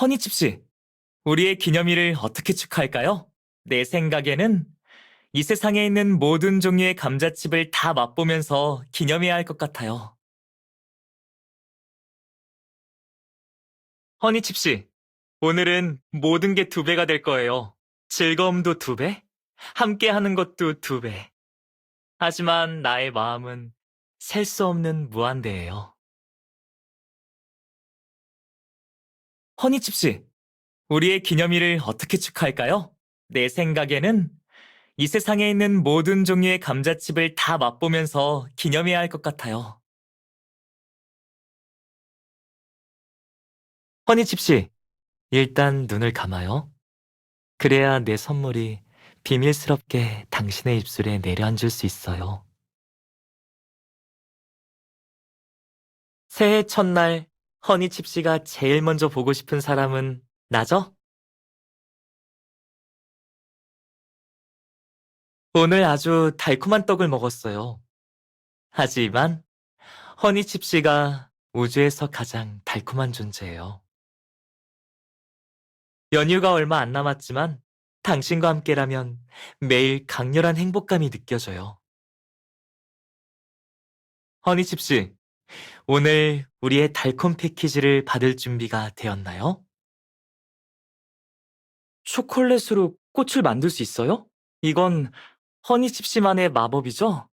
허니칩 씨, 우리의 기념일을 어떻게 축하할까요? 내 생각에는 이 세상에 있는 모든 종류의 감자칩을 다 맛보면서 기념해야 할 것 같아요. 허니칩 씨, 오늘은 모든 게 두 배가 될 거예요. 즐거움도 두 배, 함께 하는 것도 두 배. 하지만 나의 마음은 셀 수 없는 무한대예요. 허니칩 씨, 우리의 기념일을 어떻게 축하할까요? 내 생각에는 이 세상에 있는 모든 종류의 감자칩을 다 맛보면서 기념해야 할 것 같아요. 허니칩 씨, 일단 눈을 감아요. 그래야 내 선물이 비밀스럽게 당신의 입술에 내려앉을 수 있어요. 새해 첫날 허니칩 씨가 제일 먼저 보고 싶은 사람은 나죠? 오늘 아주 달콤한 떡을 먹었어요. 하지만 허니칩 씨가 우주에서 가장 달콤한 존재예요. 연휴가 얼마 안 남았지만 당신과 함께라면 매일 강렬한 행복감이 느껴져요. 허니칩 씨, 오늘 우리의 달콤 패키지를 받을 준비가 되었나요? 초콜릿으로 꽃을 만들 수 있어요? 이건 허니칩 씨만의 마법이죠?